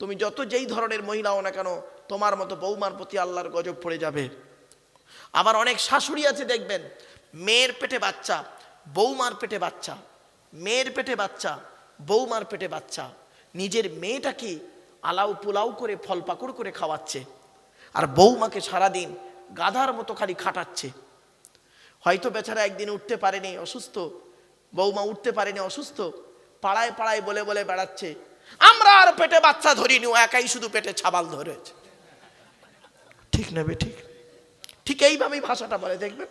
তুমি যত যেই ধরনের মহিলা হও না কেন, তোমার মতো বৌমার প্রতি আল্লাহর গজব পড়ে যাবে। আবার অনেক শাশুড়ি আছে, দেখবেন, মেয়ের পেটে বাচ্চা, বৌমার পেটে বাচ্চা, মেয়ের পেটে বাচ্চা, বৌমার পেটে বাচ্চা। নিজের মেয়েটাকে আলাউ পোলাও করে ফল পাকড় করে খাওয়াচ্ছে, আর বৌমাকে সারাদিন গাধার মতো খালি খাটাচ্ছে। হয়তো বেচারা একদিন উঠতে পারেনি, অসুস্থ। বৌমা উঠতে পারেনি, অসুস্থ। পাড়ায় পাড়ায় বলে বলে বেড়াচ্ছে। আমরা আর পেটে বাচ্চা ধরিনি ও একাই শুধু পেটে ছাবাল ধরেছে ঠিক নেবে ঠিক ঠিক এইভাবেই ভাষাটা বলে দেখবেন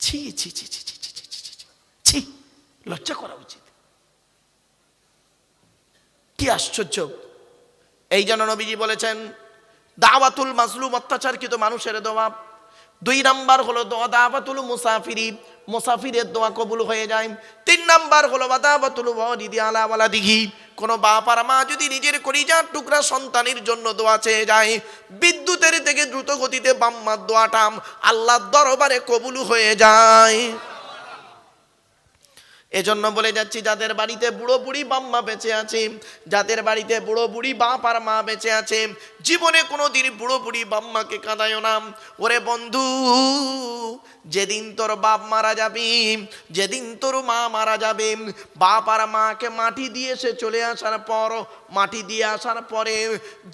ছি ছি ছি ছি ছি ছি ছি ছি ছি, ছি লজ্জা করা উচিত কি আশ্চর্য এই জন্য নবীজি বলেছেন দাওয়াতুল মাসলুম অত্যাচারকৃত মানুষের দোয়া দুই নাম্বার হলো দোয়া দাওয়াতুল মুসাফিরি মুসাফিরের দোয়া কবুল হয়ে যায় তিন নাম্বার হলো দাওয়াতুল ওয়ালিদি আলা ওয়ালাদিহি কোন বাপ আর মা যদি নিজের কলিজার টুকরা সন্তানের জন্য দোয়া চেয়ে যায়, বিদ্যুতের থেকে দ্রুত গতিতে বাম্মার দোয়াটাম আল্লাহর দরবারে কবুল হয়ে যায়। এজন্য বলে যাচ্ছি, যাদের বাড়িতে বুড়ো বুড়ি বাম্মা বেঁচে আছে, যাদের বাড়িতে বুড়ো বুড়ি বাপ আর মা বেঁচে আছে, জীবনে কোনো দিন বুড়ো বুড়ি বাম্মাকে কাঁদায় না। ওরে বন্ধু, যেদিন তোর বাপ মারা যাবে, যেদিন তোর মা মারা যাবে, বাপ আর মাকে মাটি দিয়ে সে চলে আসার পর মাটি দিয়ে আসার পরে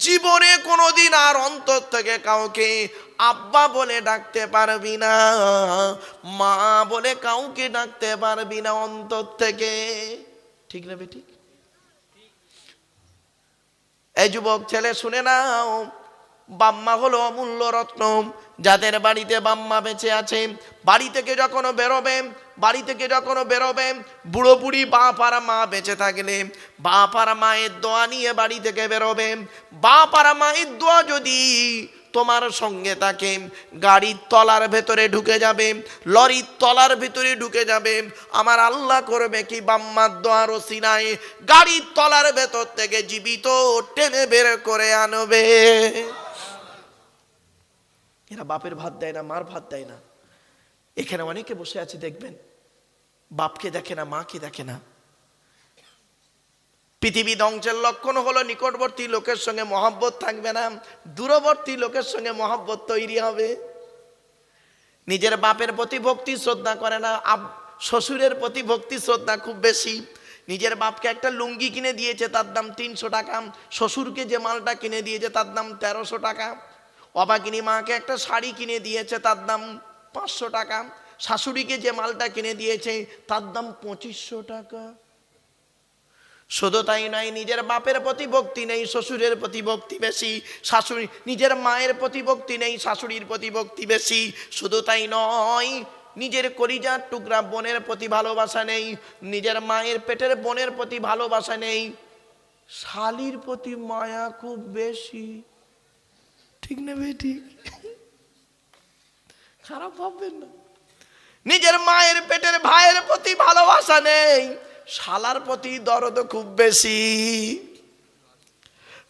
জীবনে কোনোদিন আর অন্তর থেকে কাউকে আব্বা বলে ডাকতে পারবি না, মা বলে কাউকে ডাকতে পারবি না অন্তর থেকে। ঠিক না বেটি? এই যুবক ছেলে, শুনে নাও বাম্মা হলো অমূল্য রত্ন। যাদের বাড়িতে বাম্মা বেঁচে আছে, বাড়ি থেকে যখন বেরোবে, বাড়ি থেকে যখন বেরোবে, বুড়ো বুড়ি বাপ আর মা বেঁচে থাকলে, বাপ আর মায়ের দোয়া নিয়ে বাড়ি থেকে বেরোবে। বাপ আর মায়ের দোয়া যদি তোমার সঙ্গে তাকে গাড়ির তলার ভেতরে ঢুকে যাবে, লরির তলার ভিতরে ঢুকে যাবে, আমার আল্লাহ করবে কি বাম্মার দোয়ার সিনায় গাড়ির তলার ভেতর থেকে জীবিত টেনে বের করে আনবে। এরা বাপের ভাত দেয় না, মার ভাত দেয় না। এখানে অনেকে বসে আছে, দেখবেন, বাপকে দেখে না, মাকে দেখে না। পৃথিবী ধ্বংসের লক্ষণ হলো নিকটবর্তী লোকের সঙ্গে মহাব্বত থাকবে না, দূরবর্তী লোকের সঙ্গে মহাব্বত তৈরি হবে। নিজের বাপের প্রতি ভক্তি, শ্রদ্ধা করে না শ্বশুরের প্রতি ভক্তি, শ্রদ্ধা খুব বেশি। নিজের বাপকে একটা লুঙ্গি কিনে দিয়েছে, তার দাম তিনশো টাকা। শ্বশুরকে যে মালটা কিনে দিয়েছে, তার দাম তেরোশো টাকা। অবাগিনী মাকে একটা শাড়ি কিনে দিয়েছে, তার দাম পাঁচশো টাকা। শাশুড়িকে যে মালটা কিনে দিয়েছে, তার দাম পঁচিশশো টাকা। শুধু তাই নয়, নিজের বাপের প্রতি ভক্তি নেই, শ্বশুরের প্রতি ভক্তি বেশি, শাশুড়ি, নিজের মায়ের প্রতি ভক্তি নেই, শাশুড়ির প্রতি ভক্তি বেশি। শুধু তাই নয়, নিজের কলিজার টুকরা বোনের প্রতি ভালোবাসা নেই, নিজের মায়ের পেটের বোনের প্রতি ভালোবাসা নেই। শালির প্রতি মায়া খুব বেশি। ঠিক না ভাই, ঠিক। খারাপ ভাববেন না। নিজের মায়ের পেটের ভাইয়ের প্রতি ভালোবাসা নেই, শালার প্রতি দরদ খুব বেশি।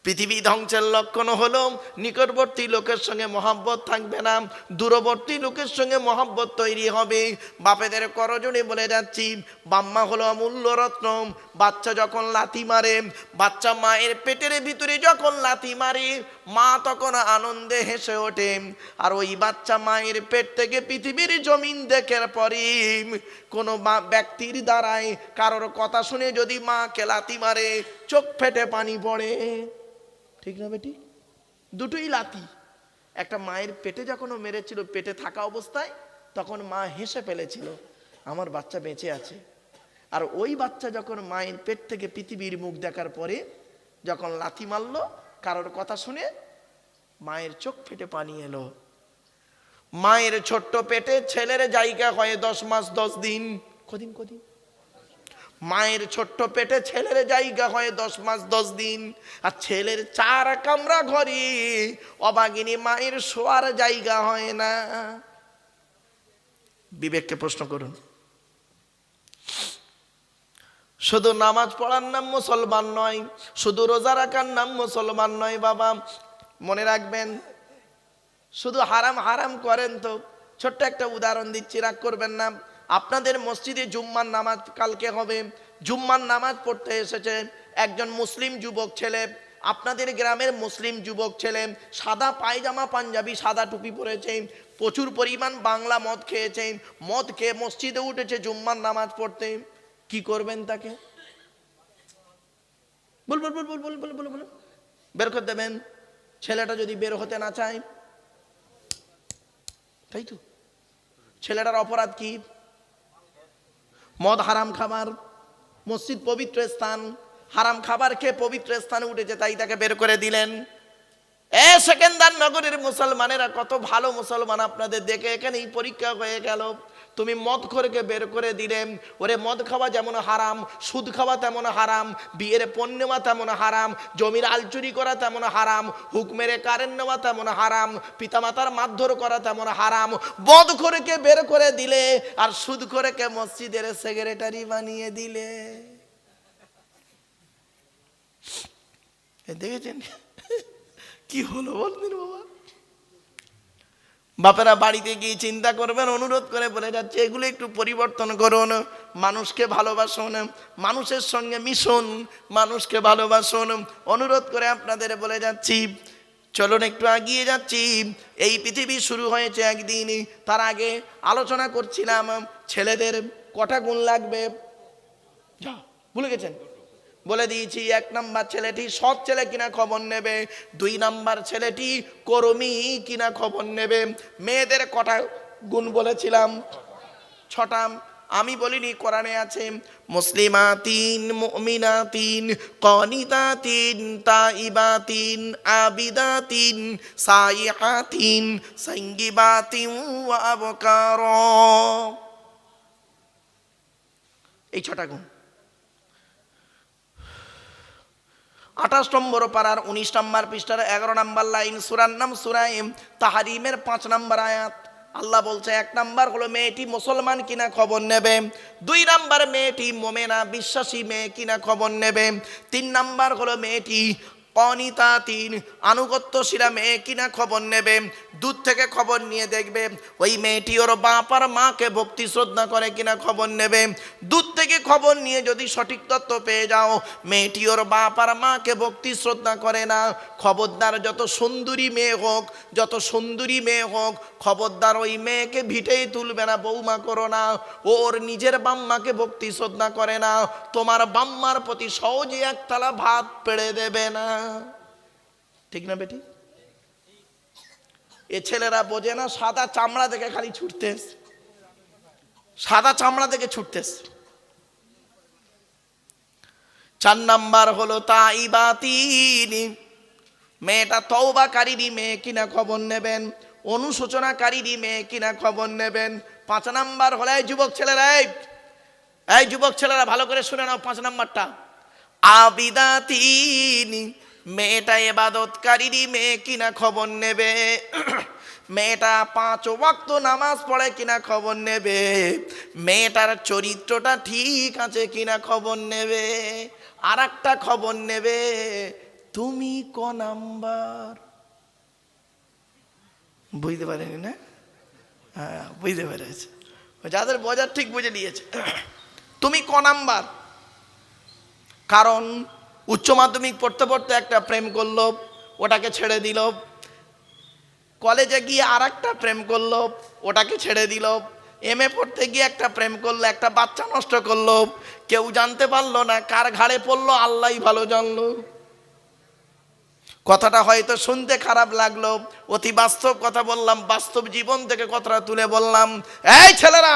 পৃথিবী ধ্বংসের লক্ষণ হলো নিকটবর্তী লোকের সঙ্গে মহাব্বত থাকবে না, দূরবর্তী লোকের সঙ্গে মহাব্বত তৈরি হবে। বাপেদের করজনে বলে যাচ্ছি, বাম্মা হলো অমূল্য রত্ন, বাচ্চা যখন লাথি মারে, বাচ্চা মায়ের পেটের ভিতরে যখন লাথি মারে, মা তখন আনন্দে হেসে ওঠে। আর ওই বাচ্চা মায়ের পেট থেকে পৃথিবীর জমিন দেখার পরে কোনো ব্যক্তির দ্বারায় কারোর কথা শুনে যদি মা লাথি মারে, চোখ ফেটে পানি পড়ে। ঠিক না বেটি? দুটোই লাথি। একটা মায়ের পেটে যখন ও মেরেছিল, পেটে থাকা অবস্থায়, তখন মা হেসে ফেলেছিল, আমার বাচ্চা বেঁচে আছে। আর ওই বাচ্চা যখন মায়ের পেট থেকে পৃথিবীর মুখ দেখার পরে যখন লাথি মারলো, কারোর কথা শুনে মায়ের চোখ ফেটে পানি এলো। মায়ের ছোট্ট পেটে ছেলের জায়গা হয় দশ মাস, দশ দিন। কদিন কদিন? মায়ের ছোট্ট পেটে ছেলের জায়গা হয় দশ মাস, দশ দিন। আর ছেলের চার কামরা ঘরে অবাগিনী মায়ের শোয়ার জায়গা হয় না। বিবেককে প্রশ্ন করুন, শুধু নামাজ পড়ার নাম মুসলমান নয়, শুধু রোজা রাখার নাম মুসলমান নয় বাবা। মনে রাখবেন, শুধু হারাম হারাম করেন তো। ছোট্ট একটা উদাহরণ দিচ্ছি, রাগ করবেন না। আপনাদের মসজিদে জুম্মার নামাজ কালকে হবে। জুম্মার নামাজ পড়তে এসেছে একজন মুসলিম যুবক ছেলে, আপনাদের গ্রামের মুসলিম যুবক ছেলে, সাদা পায়জামা, পাঞ্জাবি, সাদা টুপি পরেছে, প্রচুর পরিমাণ বাংলা মদ খেয়েছে, মদ খেয়ে মসজিদে উঠেছে জুম্মার নামাজ পড়তে। কি করবেন তাকে? বল বল বল বল বল বল বল বল। বের করে দেবেন। ছেলেটা যদি বের হতে না চায়, তাই তো? ছেলেটার অপরাধ কি? মদ হারাম খাবার, মসজিদ পবিত্র স্থান, হারাম খাবার খেয়ে পবিত্র স্থানে উঠেছে তাই তাকে বের করে দিলেন। এ সেকেন্দার নগরের মুসলমানেরা কত ভালো মুসলমান আপনাদের দেখে এখানেই পরীক্ষা হয়ে গেল। তুমি মদ খোরকে বের করে দিলে, ওরে মদ খাওয়া যেমন হারাম, সুদ খাওয়া তেমন হারাম, বিয়ের পণ নেওয়া তেমন হারাম, জমির আলচুরি করা তেমন হারাম, হুকমেরে কারেন্ট নেওয়া তেমন হারাম, পিতামাতার মারধর করা তেমন হারাম বদ খোরকে বের করে দিলে আর সুদ খোরকে মসজিদের সেক্রেটারি বানিয়ে দিলে। দেখেছেন? কি হলো বলদিন বাবা বাপেরা বাড়িতে গিয়ে চিন্তা করবেন, অনুরোধ করে বলে যাচ্ছে, এগুলো একটু পরিবর্তন করুন, মানুষকে ভালোবাসুন, মানুষের সঙ্গে মিশুন, মানুষকে ভালোবাসুন। অনুরোধ করে আপনাদের বলে যাচ্ছি, চলুন একটু এগিয়ে যাচ্ছি। এই পৃথিবী শুরু হয়েছে একদিন, তার আগে আলোচনা করছিলাম, ছেলেদের কটা গুণ লাগবে? যা, ভুলে গেছেন? বলে দিয়েছি, এক নাম্বার ছেলেটি সৎ ছেলে কিনা খবর নেবে, দুই নাম্বার ছেলেটি কর্মী কিনা খবর নেবে। মেয়েদের কটা গুণ বলেছিলাম? ছটা। আমি বলিনি, কোরআনে আছে মুসলিমা তিন মুমিনা তিন কনিতা তিন তাইবা তিন আবিদা তিন সাইহা তিন সঙ্গিবা তিন আবকার। এই ছটা গুণ। আঠাশ নম্বর পাড়ার উনিশ নম্বর পৃষ্ঠার এগারো নম্বর লাইন, সুরার নাম সুরাইম, তাহারিমের পাঁচ নম্বর আয়াত। আল্লাহ বলছে, এক নাম্বার হলো মেয়েটি মুসলমান কিনা খবর নেবে, দুই নাম্বার মেয়েটি মোমেনা বিশ্বাসী মেয়ে কিনা খবর নেবে, তিন নাম্বার হলো মেয়েটি অনিতা তিন আনুগত্য আনুগত্যশীলা মেয়ে কিনা খবর নেবে, দূর থেকে খবর নিয়ে দেখবে, ওই মেয়েটি ওর বাপ আর মাকে ভক্তি শ্রদ্ধা করে কিনা খবর নেবে। দূর থেকে খবর নিয়ে যদি সঠিক তত্ত্ব পেয়ে যাও, মেয়েটি ওর বাপ আর মাকে ভক্তি শ্রদ্ধা করে না। খবরদার যত সুন্দরী মেয়ে হোক, যত সুন্দরী মেয়ে হোক, খবরদার ওই মেয়েকে ভিটেই তুলবে না, বৌমা করো না। ওর নিজের বাম্মাকে ভক্তি শ্রদ্ধা করে না। তোমার বাম্মার প্রতি সহজে একতলা ভাত পেড়ে দেবে না। ঠিক না বেটি? এ ছেলেরা বোঝে না, সাদা চামড়া দেখে খালি ছুটতেস। সাদা চামড়া দেখে ছুটতেস। চার নাম্বার হলো তাই বা তিনি। মেয়েটা তৌবাকারীরই মেয়ে কিনা খবর নেবেন, অনুশোচনাকারীরই মেয়ে কিনা খবর নেবেন। পাঁচ নাম্বার হলো, এই যুবক ছেলেরা এই যুবক ছেলেরা ভালো করে শুনে নাও পাঁচ নাম্বারটা। আবিদা তিনি। মেয়েটা এবাদতকারীরই মেয়ে কিনা খবর নেবে? মেয়েটা পাঁচ ওয়াক্ত নামাজ পড়ে কিনা খবর নেবে? মেয়েটার চরিত্রটা ঠিক আছে কিনা খবর নেবে? আর একটা খবর নেবে, তুমি ক নাম্বার? বুঝতে পারেনি না? হ্যাঁ বুঝতে পেরেছে। যাদের বাজার ঠিক বুঝে নিয়েছে। তুমি ক নাম্বার? কারণ উচ্চ মাধ্যমিক পড়তে পড়তে একটা প্রেম করল, ওটাকে ছেড়ে দিল। কলেজে গিয়ে আর একটা প্রেম করল, ওটাকে ছেড়ে দিল। এম এ পড়তে গিয়ে একটা প্রেম করল, একটা বাচ্চা নষ্ট করল। কেউ জানতে পারল না কার ঘাড়ে পড়ল আল্লাহ ভালো জানলো। কথাটা হয়তো শুনতে খারাপ লাগল, অতি বাস্তব কথা বললাম, বাস্তব জীবন থেকে কথাটা তুলে বললাম, এই ছেলেরা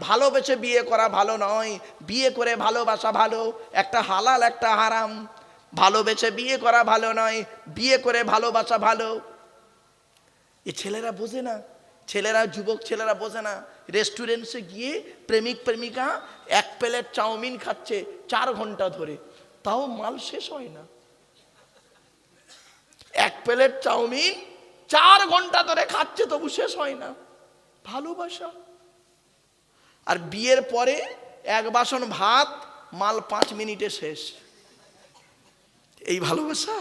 ভালোবেসে বিয়ে করা ভালো নয়। বিয়ে করে ভালোবাসা ভালো, একটা হালাল, একটা হারাম। ভালোবেসে বিয়ে করা ভালো নয়, বিয়ে করে ভালোবাসা ভালো। এ ছেলেরা বোঝে না, ছেলেরা, যুবক ছেলেরা বোঝে না। রেস্টুরেন্টসে গিয়ে প্রেমিক, প্রেমিকা এক প্লেট চাউমিন খাচ্ছে চার ঘণ্টা ধরে। তাও মাল শেষ হয় না। এক প্লেট চাউমিন চার ঘণ্টা ধরে খাচ্ছে, তবু শেষ হয় না। ভালোবাসা। আর বিয়ের পরে এক বাসন ভাত, মাল পাঁচ মিনিটে শেষ। এই ভালোবাসা?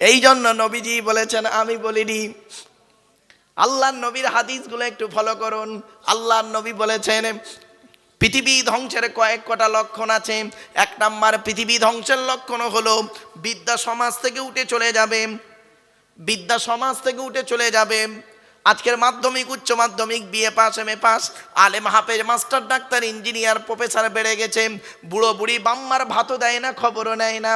এই জন্য নবীজি বলেছেন, আমি বলিনি আল্লাহর নবীর হাদিসগুলো একটু ফলো করুন। আল্লাহর নবী বলেছেন, পৃথিবী ধ্বংসের কয়েক কটা লক্ষণ আছে। এক নাম্বার, পৃথিবী ধ্বংসের লক্ষণ হলো বিদ্যা সমাজ থেকে উঠে চলে যাবে। বিদ্যা সমাজ থেকে উঠে চলে যাবে। আজকের মাধ্যমিক, উচ্চ মাধ্যমিক BA pass M A pass আলেম হাফেজ, মাস্টার ডাক্তার ইঞ্জিনিয়ার প্রফেসর বেড়ে গেছে। বুড়ো বুড়ি বাম্মার ভাতও দেয় না, খবরও নেয় না।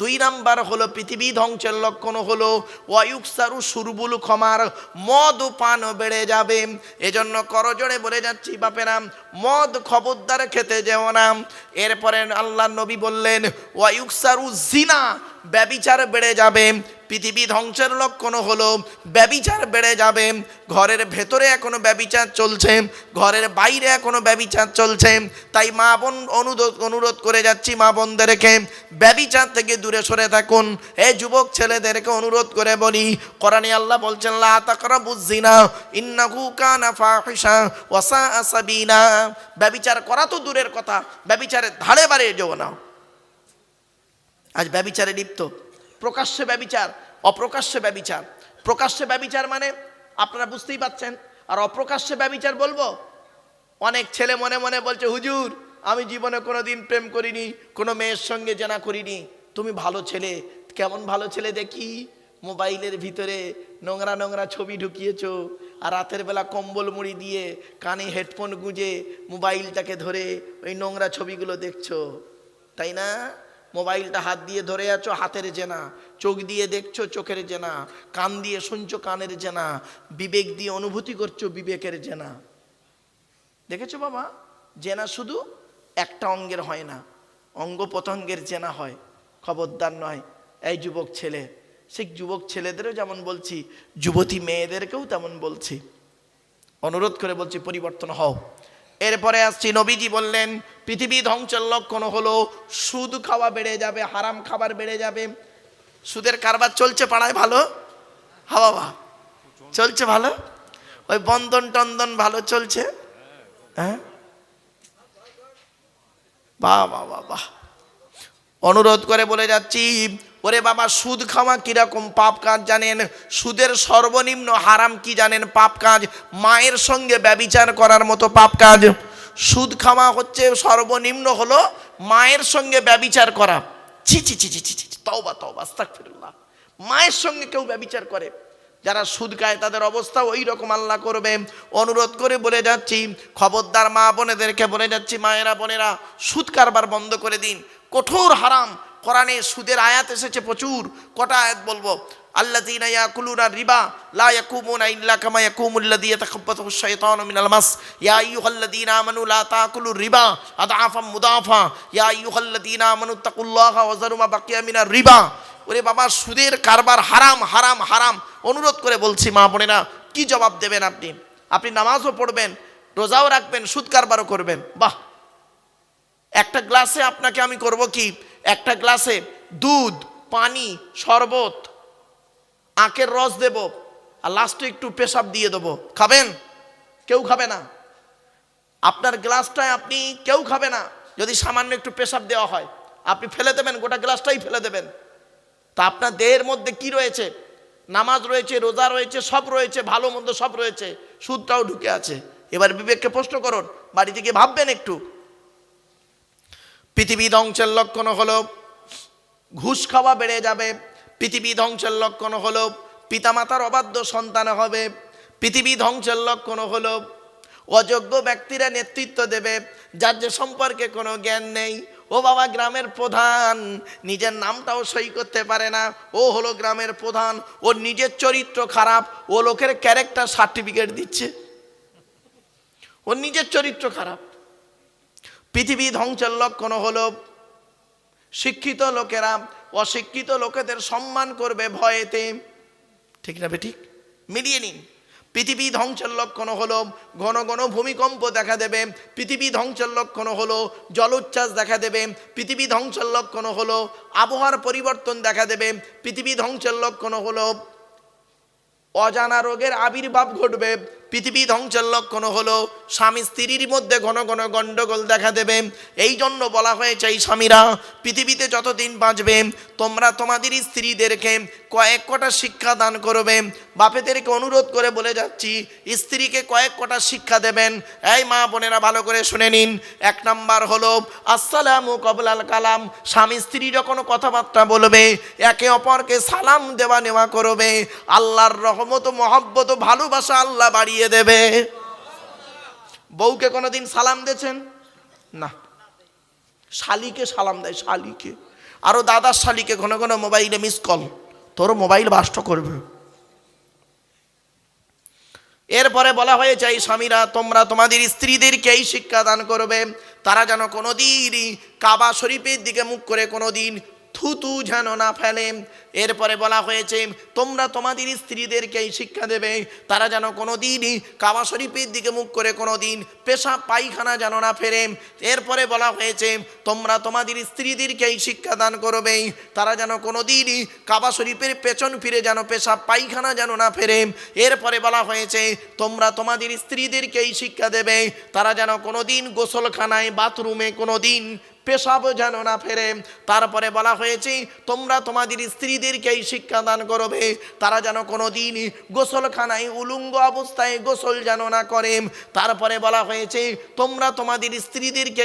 দুই নাম্বার হলো, পৃথিবী ধ্বংসের লক্ষণ হলো ওয়ুকসারু সুরবুল ক্ষমার মদ ও পানও বেড়ে যাবে। এজন্য করজোড়ে বলে যাচ্ছি বাপেরাম মদ খবরদার খেতে যেও না। এরপরে আল্লাহ নবী বললেন ওয়ুকসারু জিনা, ব্যবিচার বেড়ে যাবে। পৃথিবী ধ্বংসের লক্ষণ হলো, ব্যবিচার বেড়ে যাবে। ঘরের ভেতরে এখনও ব্যবিচার চলছে, ঘরের বাইরে এখনও ব্যবিচার চলছে। তাই মা বোন অনুরোধ অনুরোধ করে যাচ্ছি মা বোনদেরকে, ব্যবিচার থেকে দূরে সরে থাকুন। এই যুবক ছেলেদেরকে অনুরোধ করে বলি, কোরআনে আল্লাহ বলছেন, লা তাকরাবুজ জিনা ইন্নাহু কানা ফাহিশা ওয়া সাআ সাবিনা ব্যবিচার করা তো দূরের কথা, ব্যবিচারের ধারে বাড়ে যেও না। আজ ব্যবিচারে লিপ্ত। প্রকাশ্যে ব্যবিচার, অপ্রকাশ্যে ব্যবিচার। প্রকাশ্যে ব্যবিচার মানে আপনারা বুঝতেই পাচ্ছেন, আর অপ্রকাশ্যে ব্যবিচার বলব, অনেক ছেলে মনে মনে বলছে, হুজুর, আমি জীবনে কোনো দিন প্রেম করিনি, কোনো মেয়ের সঙ্গে জানা করিনি। তুমি ভালো ছেলে, কেমন ভালো ছেলে দেখি? মোবাইলের ভিতরে নোংরা নোংরা ছবি ঢুকিয়েছো, আর রাতের বেলা কম্বল মুড়ি দিয়ে কানে হেডফোন গুঁজে মোবাইলটাকে ধরে ওই নোংরা ছবিগুলো দেখছ। তাই না? মোবাইলটা হাত দিয়ে ধরে আছো, হাতের জেনা। চোখ দিয়ে দেখছ, চোখের জেনা। কান দিয়ে শুনছো, কানের জেনা। বিবেক দিয়ে অনুভূতি করছ, বিবেকের জেনা। দেখেছ বাবা? জেনা শুধু একটা অঙ্গের হয় না, অঙ্গ প্রত্যঙ্গের জেনা হয়, খবরদার নয়। এই যুবক ছেলে, সেই যুবক ছেলেদেরও যেমন বলছি, যুবতী মেয়েদেরকেও তেমন বলছি। অনুরোধ করে বলছি, পরিবর্তন হও। এরপরে আসছি, নবীজি বললেন, পৃথিবী ধ্বংসের লক্ষণ হলো, সুদ খাওয়া বেড়ে যাবে, হারাম খাবার বেড়ে যাবে। সুদের কারবার চলছে পাড়ায় ভালো? হাওয়া বা চলছে ভালো? ওই বন্ধন টন্দন ভালো চলছে? হ্যাঁ? বাহ বাহ বাহ। অনুরোধ করে বলে যাচ্ছি ওরে বাবা, সুদ খাওয়া কীরকম পাপ কাজ জানেন? সুদের সর্বনিম্ন হারাম কি জানেন পাপ কাজ? মায়ের সঙ্গে ব্যবিচার করার মতো পাপ কাজ। সুদ খাওয়া হচ্ছে, সর্বনিম্ন হলো মায়ের সঙ্গে ব্যবিচার করা। ছি ছি ছি ছি ছি ছি তওবা তওবা, আস্তাগফিরুল্লাহ। মায়ের সঙ্গে কেউ ব্যবিচার করে। যারা সুদ খায়, তাদের অবস্থা ওই রকম আল্লাহ করবে। অনুরোধ করে বলে যাচ্ছি, খবরদার মা বোনেদেরকে বলে যাচ্ছি, মায়েরা, বোনেরা, সুদ কারবার বন্ধ করে দিন। কঠোর হারাম কোরআনে সুদের আয়াত এসেছে প্রচুর। কটা আয়াত বলব? আল্লাযীনা ইয়াকুলুনা রিবা, লা ইয়াকুমুনা ইল্লা কামা ইয়াকুমুল্লাযী ইয়াতাখাব্বাতুহু আশ-শাইতানু মিনাল মাস। ইয়া আইয়ুহাল্লাযীনা আমানু লা তাকুলুর রিবা আদআফাম মুদাফা। ইয়া আইয়ুহাল্লাযীনা আমানু তাকুল্লাহা ওয়া যারু মা বাকিয়া মিনার রিবা। ওরে বাবা, সুদের কারবার হারাম হারাম হারাম। অনুরোধ করে বলছি মা বোনেরা, কি জবাব দেবেন আপনি? আপনি নামাজও পড়বেন, রোজাও রাখবেন, সুদ কারবারও করবেন। বাহ! একটা গ্লাসে আপনাকে আমি করব কি? একটা গ্লাসে দুধ, পানি, শরবত, আখের রস দেব আর লাস্টে একটু পেশাব দিয়ে দেবো। খাবেন? কেউ খাবে না। আপনার গ্লাসটায় আপনি কেউ খাবে না, যদি সামান্য একটু পেশাব দেওয়া হয়। আপনি ফেলে দেবেন, গোটা গ্লাসটাই ফেলে দেবেন। তা আপনার দেহের মধ্যে কি রয়েছে? নামাজ রয়েছে, রোজা রয়েছে, সব রয়েছে, ভালো মন্দ সব রয়েছে, সুদটাও ঢুকে আছে। এবার বিবেককে প্রশ্ন করুন বাড়ি থেকে ভাববেন একটু পৃথিবী ধ্বংসের লক্ষণ হলো, ঘুষ খাওয়া বেড়ে যাবে, পৃথিবী ধ্বংসের লক্ষণ হলো, পিতামাতার অবাধ্য সন্তান হবে, পৃথিবী ধ্বংসের লক্ষণ হলো, অযোগ্য ব্যক্তিরা নেতৃত্ব দেবে, যার যে সম্পর্কে কোনো জ্ঞান নেই, ও বাবা গ্রামের প্রধান, নিজের নামটাও সই করতে পারে না, ও হলো গ্রামের প্রধান ওর নিজের চরিত্র খারাপ, ও লোকের ক্যারেক্টার সার্টিফিকেট দিচ্ছে। ওর নিজের চরিত্র খারাপ। পৃথিবী ধ্বংসের লক্ষণ হলো শিক্ষিত লোকেরা, অশিক্ষিত লোকেদের সম্মান করবে ভয়েতে। ঠিক না ঠিক মিলিয়ে নিন। পৃথিবী ধ্বংসের লক্ষণ হলো ঘন ঘন ভূমিকম্প দেখা দেবে। পৃথিবী ধ্বংসের লক্ষণ হলো জলোচ্ছ্বাস দেখা দেবে। পৃথিবী ধ্বংসের লক্ষণ হলো আবহাওয়ার পরিবর্তন দেখা দেবে। পৃথিবী ধ্বংসের লক্ষণ হলো অজানা রোগের আবির্ভাব ঘটবে। পৃথিবী ধ্বংসের লক্ষণ হলো স্বামী স্ত্রীর মধ্যে ঘন ঘন গন্ডগোল দেখা দেবে। এই জন্য বলা হয়েছে, এই স্বামীরা পৃথিবীতে যতদিন বাঁচবে, তোমরা তোমাদের স্ত্রীদেরকে কয়েক কটা শিক্ষা দান করবে। বাপেদেরকে অনুরোধ করে বলে যাচ্ছি, স্ত্রীকে কয়েক কটা শিক্ষা দেবেন। এই মা বোনেরা, ভালো করে শুনে নিন। এক নাম্বার হলো, আসসালামু কবলাল কালাম। স্বামী স্ত্রী যখন কথাবার্তা বলবে, একে অপরকে সালাম দেওয়া নেওয়া করবে। আল্লাহর রহমত, মহব্বত, ভালোবাসা আল্লাহ বাড়িয়ে দেবে। বউকে কোনোদিন সালাম দিয়েছেন? না। শালিকে সালাম দেয়, শালিকে। আরও দাদার শালিকে ঘন ঘন মোবাইলে মিস কল তোর মোবাইল বাষ্ট করবে। এরপরে বলা হয়েছে, এই স্বামীরা, তোমরা তোমাদের স্ত্রীদেরকে এই শিক্ষা দান করবে। তারা যেন কোনোদিনই কাবা শরীফের দিকে মুখ করে কোনোদিন থুতু যেন না ফেলে। এরপরে বলা হয়েছে, তোমরা তোমাদের স্ত্রীদেরকে এই শিক্ষা দেবে। তারা যেন কোনো দিনই কাবা শরীফের দিকে মুখ করে কোনো দিন পেশাব পায়খানা যেন না ফেরে। এরপরে বলা হয়েছে, তোমরা তোমাদের স্ত্রীদেরকে এই শিক্ষা দান করবে। তারা যেন কোনো দিনই কাবা শরীফের পেছন ফিরে যেন পেশাব পায়খানা যেন না ফেরে। এরপরে বলা হয়েছে, তোমরা তোমাদের স্ত্রীদেরকে এই শিক্ষা দেবে। তারা যেন কোনো দিন গোসলখানায়, বাথরুমে কোনোদিন পেশাব যেন না ফেরে। তারপরে বলা হয়েছে, তোমরা তোমাদের স্ত্রীদেরকেই শিক্ষা দান করবে। তারা যেন কোনো দিন গোসলখানায় উলুঙ্গ অবস্থায় গোসল যেন না করে। তারপরে বলা হয়েছে, তোমরা তোমাদের স্ত্রীদেরকে